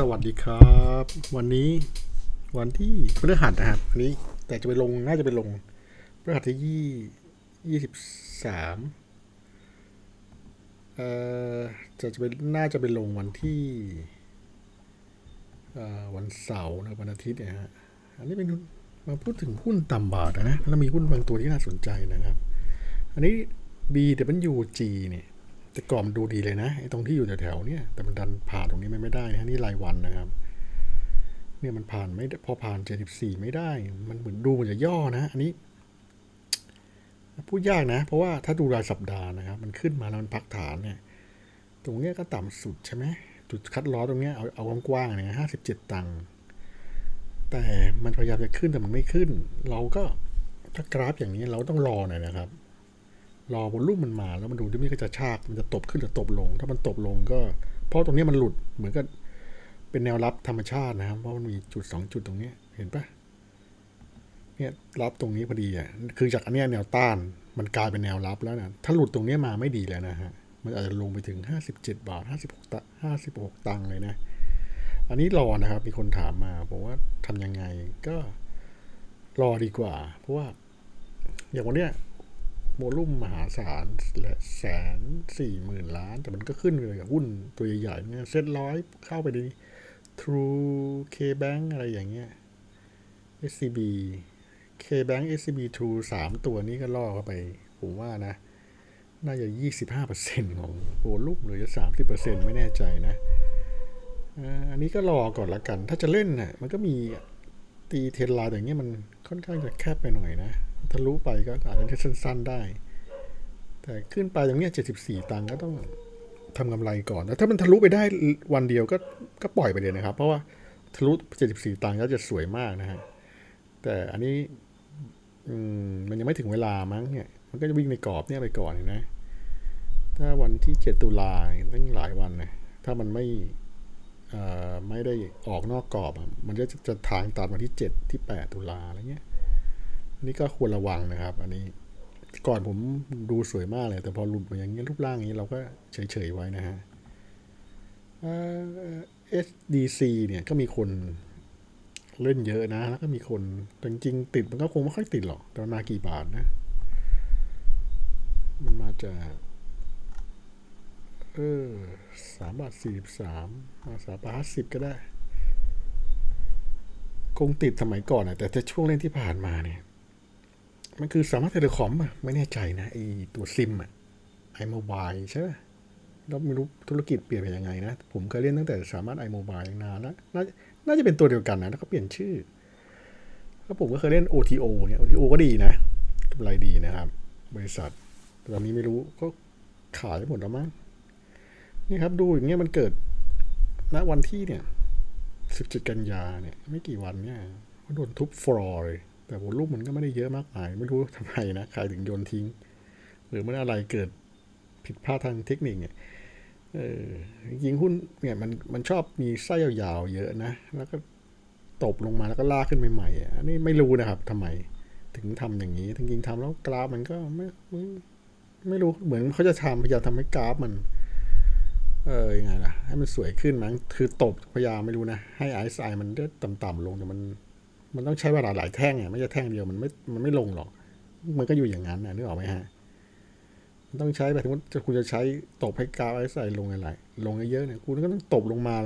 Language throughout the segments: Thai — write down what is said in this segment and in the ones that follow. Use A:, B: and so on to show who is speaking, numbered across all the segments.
A: สวัสดีครับ วันนี้วันที่พฤหัสนะครับอันนี้แต่จะไปลงน่าจะไปลงพฤหัสที่ยี่ยี่สิบสามเอ่อจะจะไปน่าจะไปลงวันที่เอ่อวันเสาร์นะวันอาทิตย์เนี่ยฮะอันนี้เป็นมาพูดถึงหุ้นต่ำบาทนะแล้วมีหุ้นบางตัวที่น่าสนใจนะครับ อันนี้ BWG เนี่ย แต่ก่อนมันดูดีเลยนะไอ้ตรงที่อยู่แถวๆเนี่ยแต่มันดันผ่านตรงนี้ไม่ได้นะนี่รายวันนะครับ เนี่ยมันผ่านไม่พอผ่าน 74 ไม่ได้ มันเหมือนดูเหมันจะย่อนะอันนี้พูดยากนะ เพราะว่าถ้าดูรายสัปดาห์นะครับ มันขึ้นมาแล้วมันพักฐานเนี่ย ตรงเนี้ยก็ต่ำสุดใช่ไหมจุดคัดล้อตรงเนี้ยเอาเอากว้างๆเนี่ยห้าสิบเจ็ดตังค์แต่มันพยายามจะขึ้นแต่มันไม่ขึ้น เราก็ถ้ากราฟอย่างนี้เราต้องรอหน่อยนะครับ รอบนรูปมันมาแล้วมันดูที่มันก็จะชากมันจะตบขึ้นหรือตบลง ถ้ามันตบลงก็ เพราะตรงนี้มันหลุดเหมือนกับเป็นแนวรับธรรมชาตินะครับ เพราะมันมีจุดสองจุดตรงนี้เห็นปะเนี่ยรับตรงนี้พอดีอะคือจากอันเนี้ยแนวต้านมันกลายเป็นแนวรับแล้วนะถ้าหลุดตรงนี้มาไม่ดีแล้วนะฮะมันอาจจะลงไปถึงห้าสิบเจ็ดบาทห้าสิบหกตห้าสิบหกตังค์เลยนะ อันนี้รอนะครับ มีคนถามมาผมว่าทำยังไงก็รอดีกว่า เพราะว่าอย่างวันเนี้ย โวลุ่มมหาศาลและแสนสี่หมื่นล้าน แต่มันก็ขึ้นเลยกับหุ้นตัวใหญ่ๆเนี่ยเซ็ตร้อยเข้าไปดี True K Bank อะไรอย่างเงี้ย SCB K Bank SCB True สามตัวนี้ก็ล่อเข้าไป ผมว่านะ น่าจะยี่สิบห้าเปอร์เซ็นของโวลุ่มหรือจะสามสิบเปอร์เซ็นไม่แน่ใจนะอันนี้ก็รอก่อนละกัน ถ้าจะเล่นน่ะมันก็มีตีเทนไลน์อย่างเงี้ยมันค่อนข้างจะแคบไปหน่อยนะ ทะลุไปก็อาจจะสั้น ๆได้ แต่ขึ้นไปตรงเนี้ย74ตังค์ก็ต้องทำกำไรก่อนแล้วถ้ามันทะลุไปได้วันเดียวก็ก็ปล่อยไปเลยนะครับ เพราะว่าทะลุ74ตังค์ก็จะสวยมากนะฮะแต่อันนี้อืมมันยังไม่ถึงเวลามั้งเนี่ย มันก็จะวิ่งในกรอบเนี่ยไปก่อนเห็นะ ถ้าวันที่7ตุลาตั้งหลายวันนะถ้ามันไม่ไม่ได้ออกนอกกรอบ มันจะจะทางตัดวันที่ 7 ที่ 8 ตุลาอะไรเงี้ย นนี้ก็ควรระวังนะครับ อันนี้ก่อนผมดูสวยมากเลย แต่พอหลุดมาอย่างนี้รูปร่างอย่างนี้เราก็เฉยๆไว้นะฮะเอ่อ SDC เนี่ยก็มีคนเล่นเยอะนะ แล้วก็มีคนแต่จริงๆติดมันก็คงไม่ค่อยติดหรอก แต่มันมากี่บาทนะ มันมาจาก เออสามบาทสี่สิบสามมาสามบาทห้าสิบก็ได้ คงติดสมัยก่อนอะแต่ถ้าช่วงเล่นที่ผ่านมาเนี่ย มันคือสามารถเทเลคอมอะไม่แน่ใจนะไอตัวซิมอะไอโมบายใช่ไหมแล้วไม่รู้ธุรกิจเปลี่ยนไปยังไงนะ ผมเคยเล่นตั้งแต่สามารถไอโมบายนานแล้วน่าน่าจะเป็นตัวเดียวกันนะ แล้วก็เปลี่ยนชื่อ แล้วผมก็เคยเล่น OTO เนี่ย OTO ก็ดีนะกำไรดีนะครับ บริษัทต่อนนี้ไม่รู้ก็ขายหมดแล้วมั้งนี่ครับดูอย่างเงี้ยมันเกิดณวันที่เนี่ย17กันยาเนี่ย ไม่กี่วันเนี่ยก็โดนทุบฟลอร์เลย แต่วอลลุ่มมันก็ไม่ได้เยอะมากมาย ไม่รู้ทำไมนะใครถึงโยนทิ้ง หรือมันอะไรเกิดผิดพลาดทางเทคนิคเนี่ยเออจริงหุ้นเนี่ยมันมันชอบมีไส้ยาวๆเยอะนะ แล้วก็ตบลงมาแล้วก็ลากขึ้นใหม่ๆอันนี้ไม่รู้นะครับทำไม ถึงทำอย่างนี้จริงๆทำแล้วกราฟมันก็ไม่ไม่ไม่รู้เหมือนเขาจะทำพยายามทำให้กราฟมัน เออยังไงล่ะ ให้มันสวยขึ้นมั้งคือตบพยายามไม่รู้นะ ให้ไอซ์ไอมันได้ต่ำๆลงแต่มัน มันต้องใช้เวลาหลายแท่งอะไม่ใช่แท่งเดียวมันไม่มันไม่ลงหรอก มันก็อยู่อย่างนั้นนะนึกออกไหมฮะมันต้องใช้แบบสมมติคุณจะใช้ตบให้กาฟไอซ์ไอลงอะไรลงเยอะๆเนี่ยคุณก็ต้องตบลงมา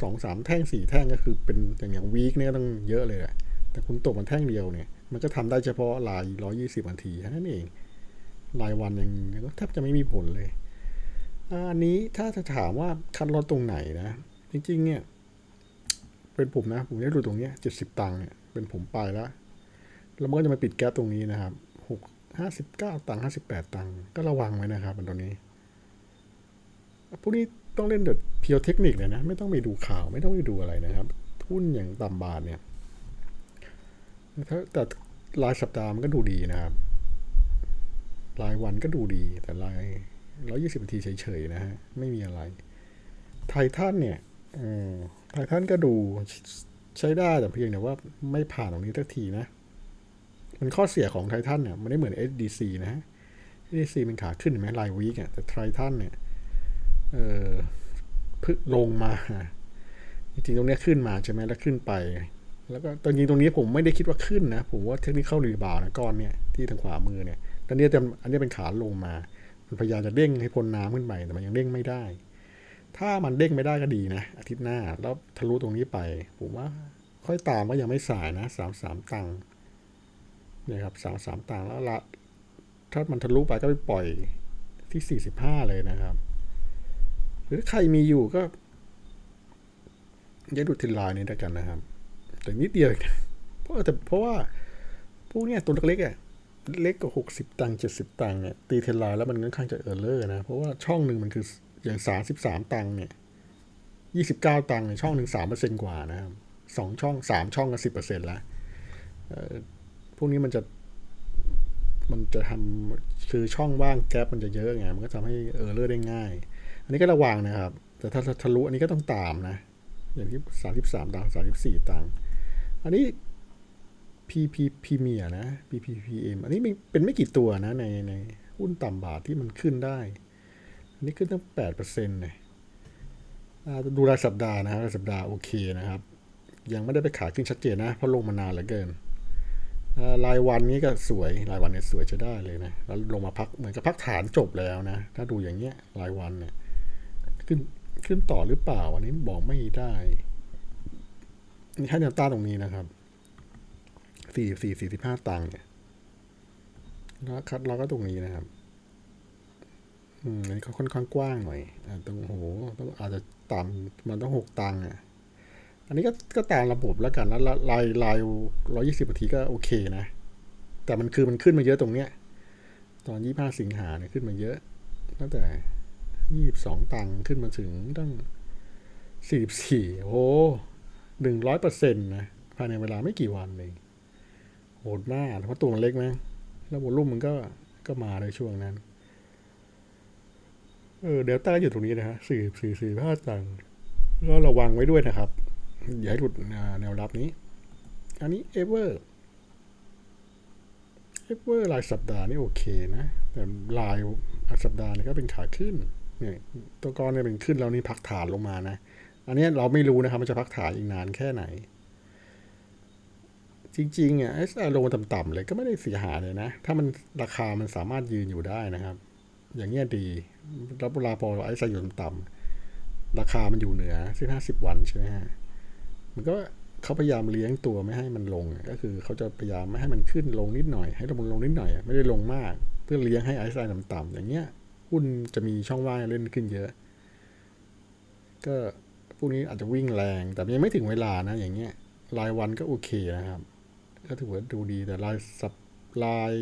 A: สองสามแท่งสี่แท่งก็คือเป็นอย่างอย่างวีคเนี่ยต้องเยอะเลยแหละแต่คุณตบมันแท่งเดียวเนี่ยมันก็ทำได้เฉพาะรายร้อยี่สิบนาทีแค่นั้นเองรายวันยังยังก็แทบจะไม่มีผลเลยอันนี้ถ้าจะถามว่าคัดลดตรงไหนนะ จริงๆ เนี่ย เป็นผมนะ ผมได้ดูตรงเนี้ยเจ็ดสิบตังค์เนี่ย เป็นผมไปแล้วแล้วมันก็จะมาปิดแก๊สตรงนี้นะครับหกห้าสิบเก้าตังค์ห้าสิบแปดตังค์ก็ระวังไว้นะครับมันตรงนี้พวกนี้ต้องเล่นเด็ดเพียวเทคนิคเลยนะ ไม่ต้องไปดูข่าวไม่ต้องไปดูอะไรนะครับหุ้นอย่างต่ำบาทเนี่ยถ้าแต่รายสัปดาห์มันก็ดูดีนะครับ รายวันก็ดูดี แต่รายร้อยี่สิบนาทีเฉยๆนะฮะ ไม่มีอะไร ไททันเนี่ยไททันก็ดู ใช้ได้แต่เพียงแต่ว่าไม่ผ่านตรงนี้สักทีนะ มันข้อเสียของไททันเนี่ยมันไม่เหมือน SDC นะ SDC มันขาขึ้นเห็นไหมรายวีกอะแต่ไททันเนี่ยเออพึ่งลงมา จริงๆตรงเนี้ยขึ้นมาใช่ไหมแล้วขึ้นไป แล้วก็ตอนจริงตรงนี้ผมไม่ได้คิดว่าขึ้นนะ ผมว่าเทคนิคเข้ารีบาวนะก้อนเนี่ยที่ทางขวามือเนี่ยตอนนี้จะอันนี้เป็นขาลงมา มันพยายามจะเด้งให้พ้นน้ำขึ้นไปแต่มันยังเด้งไม่ได้ ถ้ามันเด้งไม่ได้ก็ดีนะ อาทิตย์หน้า แล้วทะลุตรงนี้ไป ผมว่า ค่อยตามก็ยังไม่สายนะสามสามตังค์เนี่ยครับสามสามตังค์แล้วละถ้ามันทะลุไปก็ไปปล่อยที่สี่สิบห้าเลยนะครับ หรือใครมีอยู่ก็ย่าดูทินลน์นี้ด้วยกันนะครับ แต่นิดเดียวเองนะเพราะแต่เพราะว่าพวกเนี้ยตัวเล็กๆอะเล็กกว่าหกสิบตังค์เจ็ดสิบตังค์เนี่ยตีเทนไลน์แล้วมันค่อนข้างจะเออร์เลอร์นะ เพราะว่าช่องหนึ่งมันคือ อย่างสามสิบสามตังค์เนี่ยยี่สิบเก้าตังค์เนี่ยช่องหนึ่งสามเปอร์เซ็นกว่านะครับสองช่องสามช่องก็สิบเปอร์เซ็นต์ละพวกนี้มันจะมันจะทำคือช่องว่างแกลบมันจะเยอะไง มันก็ทำให้เออเลอร์ได้ง่าย อันนี้ก็ระวังนะครับ แต่ถ้าทะลุอันนี้ก็ต้องตามนะ อย่างที่สามสิบสามตังค์สามสิบสี่ตังค์อันนี้ PP Premier นะ PPPM อันนี้เป็นไม่กี่ตัวนะในในหุ้นต่ำบาทที่มันขึ้นได้ นนี้ขึ้นตั้งแปดเปอร์เซ็นต์เลยดูรายสัปดาห์นะครับรายสัปดาห์โอเคนะครับ ยังไม่ได้ไปขาขึ้นชัดเจนนะ เพราะลงมานานเหลือเกินรายวันนี้ก็สวยรายวันเนี่ยสวยจะได้เลยนะแล้วลงมาพักเหมือนกับพักฐานจบแล้วนะ ถ้าดูอย่างเงี้ยรายวันเนี่ยขึ้นขึ้นต่อหรือเปล่าอันนี้บอกไม่ได้นี่ให้แนวต้านตรงนี้นะครับสี่สี่สี่สิบห้าตังค์เนี่ยแล้วคัดเราก็ตรงนี้นะครับ อืมอันนี้ก็ค่อนข้างกว้างหน่อยอ่าตรงโหต้องอาจจะต่ำมันต้องหกตังค์อะอันนี้ก็ก็ตามระบบแล้วกันแล้วลายลายร้อยี่สิบนาทีก็โอเคนะ แต่มันคือมันขึ้นมาเยอะตรงเนี้ย ตอนยี่ห้าสิงหาเนี่ยขึ้นมาเยอะตั้งแต่ยี่สิบสองตังค์ขึ้นมาถึงตั้งสี่สิบสี่โอ้หนึ่งร้อยเปอร์เซ็นต์นะภายในเวลาไม่กี่วันเองโหดมากเพราะตัวมันเล็กไหมแล้ววอลุ่มมันก็ก็มาในช่วงนั้น เออเดลต้าอยู่ตรงนี้นะฮะสี่สี่สี่ห้าตังก็ระวังไว้ด้วยนะครับ อย่าให้หลุดแนวรับนี้ อันนี้เอเวอร์เอเวอร์รายสัปดาห์นี่โอเคนะ แต่รายสัปดาห์นี่ก็เป็นขาขึ้นเนี่ยตัวก้อนเนี่ยเป็นขึ้นแล้วนี่พักฐานลงมานะ อันนี้เราไม่รู้นะครับมันจะพักฐานอีกนานแค่ไหน จริงๆอะไอ้ลงมาต่ำๆเลยก็ไม่ได้เสียหายเลยนะ ถ้ามันราคามันสามารถยืนอยู่ได้นะครับ อย่างเงี้ยดีแล้วเวลาพอไอ้ไซอยู่ต่ำๆราคามันอยู่เหนือเส้นห้าสิบวันใช่ไหมฮะมันก็เขาพยายามเลี้ยงตัวไม่ให้มันลง ก็คือเขาจะพยายามไม่ให้มันขึ้นลงนิดหน่อย ให้ลงลงนิดหน่อย ไม่ได้ลงมาก เพื่อเลี้ยงให้ไอซ์ไลน์ต่ำๆอย่างเงี้ยหุ้นจะมีช่องว่างเล่นขึ้นเยอะ ก็พวกนี้อาจจะวิ่งแรง แต่ยังไม่ถึงเวลานะ อย่างเงี้ย รายวันก็โอเคนะครับ ก็ถือว่าดูดีแต่รายสัป ราย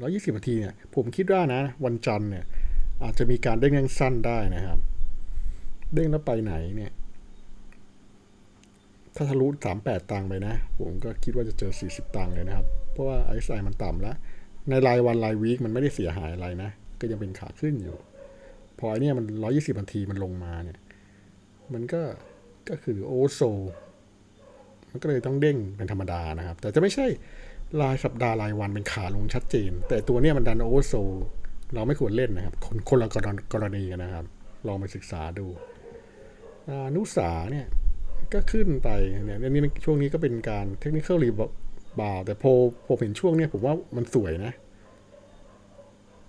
A: ร้อยี่สิบนาทีเนี่ย ผมคิดว่านะ วันจันทร์เนี่ย อาจจะมีการเด้งสั้นได้นะครับ เด้งแล้วไปไหนเนี่ย ถ้าทะลุสามแปดตังไปนะ ผมก็คิดว่าจะเจอสี่สิบตังเลยนะครับ เพราะว่าไอซ์ไซมันต่ำแล้ว ในรายวันรายวีคมันไม่ได้เสียหายอะไรนะ ก็ยังเป็นขาขึ้นอยู่ พอไอเนี่ยมันร้อยี่สิบนาทีมันลงมาเนี่ย มันก็ ก็คือโอโซมันก็เลยต้องเด้งเป็นธรรมดานะครับ แต่จะไม่ใช่ รายสัปดาห์รายวันเป็นขาลงชัดเจน แต่ตัวเนี้ยมันดันโอเวอร์โซเราไม่ควรเล่นนะครับ คนคนละกรณกรณีกันนะครับ ลองไปศึกษาดูอนุสาเนี่ยก็ขึ้นไปเนี่ยอันนี้ช่วงนี้ก็เป็นการเทคนิคอลรีบาวแต่พอผมเห็นช่วงเนี้ยผมว่ามันสวยนะ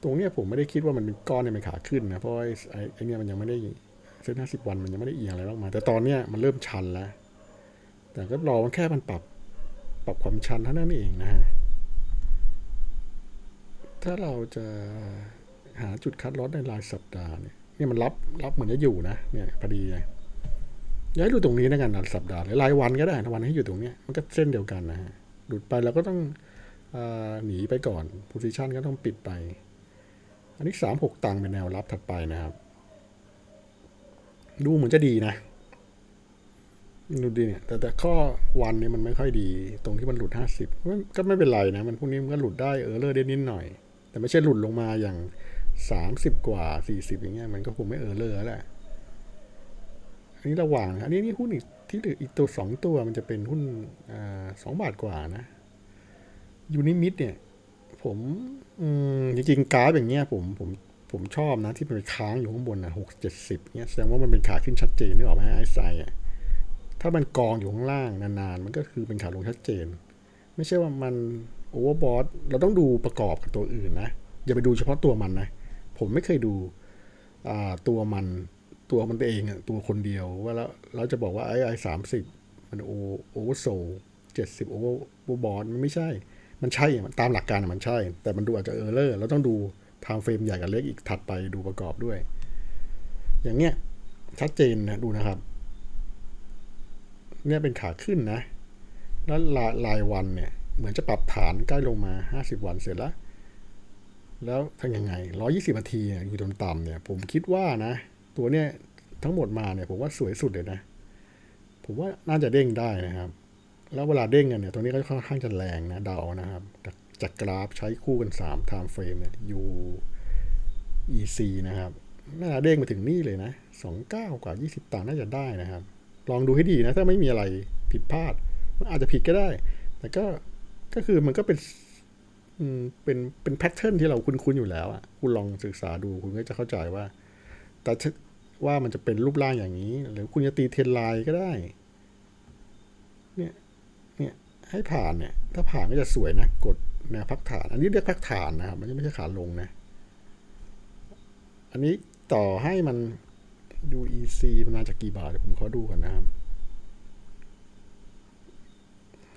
A: ตรงเนี้ยผมไม่ได้คิดว่ามันเป็นก้อนเนี่ยเป็นขาขึ้นนะเพราะไอ้ไอ้ไอ้เนี่ยมันยังไม่ได้เส้นห้าสิบวันมันยังไม่ได้เอียงอะไรมากมายแต่ตอนเนี้ยมันเริ่มชันแล้ว แต่ก็รอมันแค่มันปรับ ปรับความชันเท่านั้นเองนะฮะถ้าเราจะหาจุดคัดลอสในรายสัปดาห์เนี่ยเนี่ยมันรับรับเหมือนจะอยู่นะเนี่ยพอดีเลยย้ายดูตรงนี้นะกันนะสัปดาห์หรือรายวันก็ได้วันให้อยู่ตรงนี้มันก็เส้นเดียวกันนะฮะหลุดไปเราก็ต้องอหนีไปก่อนโพซิชันก็ต้องปิดไป อันนี้สามหกตังเป็นแนวรับถัดไปนะครับ ดูเหมือนจะดีนะ ดูดีเนี่ยแต่แต่ข้อวันนี้มันไม่ค่อยดี ตรงที่มันหลุดห้าสิบก็ไม่เป็นไรนะ มันพวกนี้มันก็หลุดได้เออเลอร์ได้นิดหน่อย แต่ไม่ใช่หลุดลงมาอย่างสามสิบกว่าสี่สิบอย่างเงี้ยมันก็คงไม่เออเลอร์แล้วแหละอันนี้ระหว่าง อันนี้นี่หุ้นอีกที่เหลืออีกตัวสองตัวมันจะเป็นหุ้นอสองบาทกว่านะยูนิมิดเนี่ยผมอืมจริงๆกราฟอย่างเงี้ยผมผมผมชอบนะที่มันไปค้างอยู่ข้างบนนะหกเจ็ดสิบเงี้ยแสดงว่ามันเป็นขาขึ้นชัดเจนนึกออกไหมไอซ์ไซอะ ถ้ามันกองอยู่ข้างล่างนานๆ มันก็คือเป็นขาลงชัดเจน ไม่ใช่ว่ามันโอเวอร์บอทเราต้องดูประกอบกับตัวอื่นนะ อย่าไปดูเฉพาะตัวมันนะ ผมไม่เคยดูตัวมันตัวมันเองตัวคนเดียวว่าแล้วเราจะบอกว่าไอ้ไอ้สามสิบมันโอโอเวอร์โซเจ็ดสิบโอเวอร์บอทมันไม่ใช่ มันใช่มันตามหลักการมันใช่ แต่มันดูอาจจะเออร์เลอร์เราต้องดูไทม์เฟรมใหญ่กับเล็กอีกถัดไปดูประกอบด้วย อย่างเนี้ยชัดเจนนะดูนะครับ เนี่ยเป็นขาขึ้นนะ แล้วรายรายวันเนี่ย เหมือนจะปรับฐานใกล้ลงมา 50 วันเสร็จแล้ว แล้วทำยังไง 120นาทีอยู่ต่ำๆเนี่ย ผมคิดว่านะ ตัวเนี่ยทั้งหมดมาเนี่ย ผมว่าสวยสุดเลยนะ ผมว่าน่าจะเด้งได้นะครับ แล้วเวลาเด้งกันเนี่ย ตัวนี้ก็ค่อนข้างจะแรงนะเดานะครับ จากกราฟใช้คู่กัน3 time frame เนี่ย U EC นะครับ น่าจะเด้งมาถึงนี่เลยนะ 29 กว่า 20ตังน่าจะได้นะครับ ลองดูให้ดีนะ ถ้าไม่มีอะไรผิดพลาด มันอาจจะผิดก็ได้ แต่ก็ก็คือมันก็เป็นเป็นเป็นแพทเทิร์นที่เราคุ้นๆอยู่แล้วอะคุณลองศึกษาดูคุณก็จะเข้าใจว่า แต่ว่ามันจะเป็นรูปร่างอย่างนี้ หรือคุณจะตีเทนไลน์ก็ได้ เนี่ยเนี่ยให้ผ่านเนี่ย ถ้าผ่านก็จะสวยนะ กดแนวพักฐาน อันนี้เรียกพักฐานนะครับ มันไม่ใช่ขาลงนะ อันนี้ต่อให้มัน UEC มันมาจากกี่บาทเดี๋ยวผมขอดูก่อนนะครับ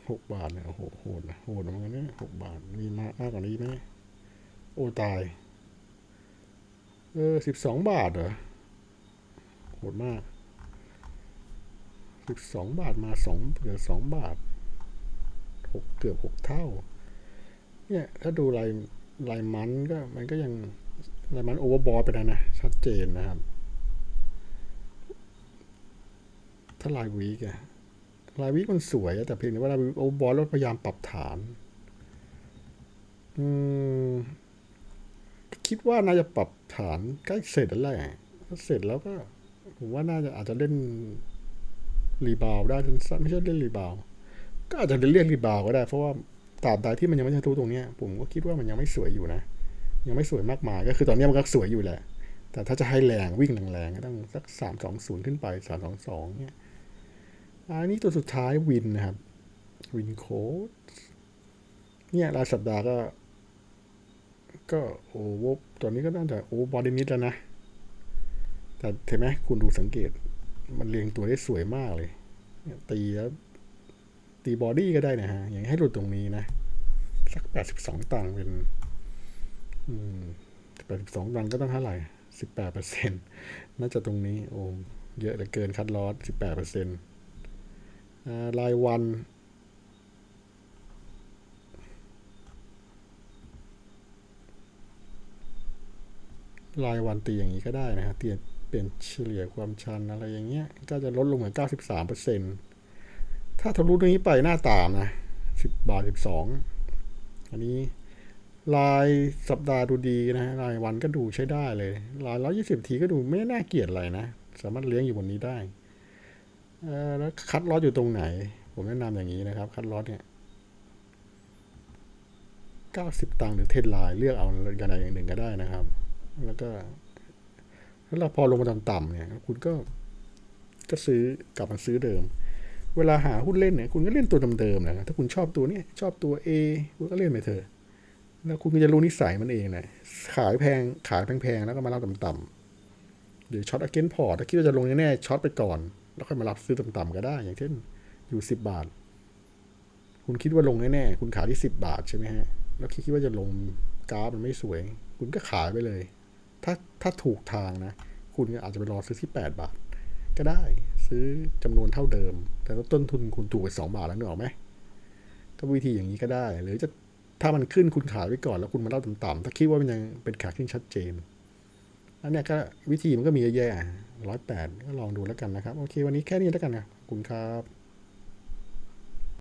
A: หกบาทเนี่ยโอ้โหโหดนะโหดเหมือนกันเนี่ยหกบาท มีมามากกว่านี้ไหมโอ้ตาย เออสิบสองบาทเหรอโหดมากสิบสองบาทมาสองเหลือสองบาทหกเกือบหกเท่า เนี่ย ถ้าดูลายลายมันก็มันก็ยังลายมันโอเวอร์บอทไปแล้วนะ ชัดเจนนะครับ ถ้าลายวีกอะลายวีกมันสวยแต่เพียงแต่ว่าลายวีกโอบอทแล้วพยายามปรับฐาน อืม คิดว่าน่าจะปรับฐานใกล้เสร็จแล้วแหละเสร็จแล้วก็ ผมว่าน่าจะอาจจะเล่นรีบาวด์ได้สั้นไม่ใช่เล่นรีบาวก็อาจจะเรียกรีบาวก็ได้ เพราะว่าตราบใดที่มันยังไม่ทะลุตรงเนี้ยผมก็คิดว่ามันยังไม่สวยอยู่นะ ยังไม่สวยมากมาย ก็คือตอนนี้มันก็สวยอยู่แหละ แต่ถ้าจะให้แรงวิ่งแรงๆก็ต้องสักสามสองศูนย์ขึ้นไปสามสองสองเนี่ย อันนี้ตัวสุดท้ายวินนะครับวินโค้ดเนี่ยรายสัปดาห์ก็ ก็โอ้โหตอนนี้ก็น่าจะโอ้บอดี้นิดแล้วนะ แต่เห็นไหมคุณดูสังเกต มันเรียงตัวได้สวยมากเลยเนี่ยตีแล้วตีบอดี้ก็ได้นะฮะ อย่างให้หลุดตรงนี้นะ สักแปดสิบสองตังค์เป็นอืมแปดสิบสองตังค์ก็ต้องเท่าไหร่สิบแปดเปอร์เซ็นต์น่าจะตรงนี้ โอ้เยอะเหลือเกินคัดลอสสิบแปดเปอร์เซ็นต์ รายวัน รายวันตีอย่างนี้ก็ได้นะฮะเปลี่ยนเปลี่ยนเฉลี่ยความชันอะไรอย่างเงี้ย ก็จะลดลงเหมือนเก้าสิบสามเปอร์เซ็นถ้าทะลุตรงนี้ไปหน้าตามนะสิบบาทสิบสองอันนี้รายสัปดาห์ดูดีนะฮะรายวันก็ดูใช้ได้เลยรายร้อยี่สิบทีก็ดูไม่น่าเกลียดอะไรนะ สามารถเลี้ยงอยู่บนนี้ได้ แล้วคัดลอสอยู่ตรงไหน ผมแนะนำอย่างนี้นะครับ คัดลอสเนี่ยเก้าสิบตังค์หรือเทนไลน์เลือกเอาอย่างใดอย่างหนึ่งก็ได้นะครับ แล้วก็แล้วเราพอลงมาต่ำๆเนี่ยคุณก็ก็ซื้อกลับมาซื้อเดิม เวลาหาหุ้นเล่นเนี่ยคุณก็เล่นตัวเดิมๆนะถ้าคุณชอบตัวนี้ชอบตัว A คุณก็เล่นไปเถอะแล้วคุณก็จะรู้นิสัยมันเองนะขายแพงขายแพงๆแล้วก็มารับต่ำๆหรือช็อตอเกนพอร์ตถ้าคิดว่าจะลงแน่ๆช็อตไปก่อน แล้วค่อยมารับซื้อต่ำๆก็ได้ อย่างเช่น อยู่สิบบาท คุณคิดว่าลงแน่ๆคุณขายที่สิบบาทใช่ไหมฮะแล้วคิดว่าจะลงกราฟมันไม่สวย คุณก็ขายไปเลย ถ้าถ้าถูกทางนะ คุณอาจจะไปรอซื้อที่แปดบาท ก็ได้ซื้อจำนวนเท่าเดิม แต่ต้นทุนคุณถูกไปสองบาทแล้วนึกออกไหมก็วิธีอย่างนี้ก็ได้ หรือจะถ้ามันขึ้นคุณขายไว้ก่อนแล้วคุณมาเล่าต่ำๆถ้าคิดว่ามันยังเป็นขาขึ้นชัดเจนอันเนี้ยก็วิธีมันก็มีเยอะแยะ ร้อยแปดก็ลองดูแล้วกันนะครับ โอเค วันนี้แค่นี้แล้วกันนะขอบคุณครับ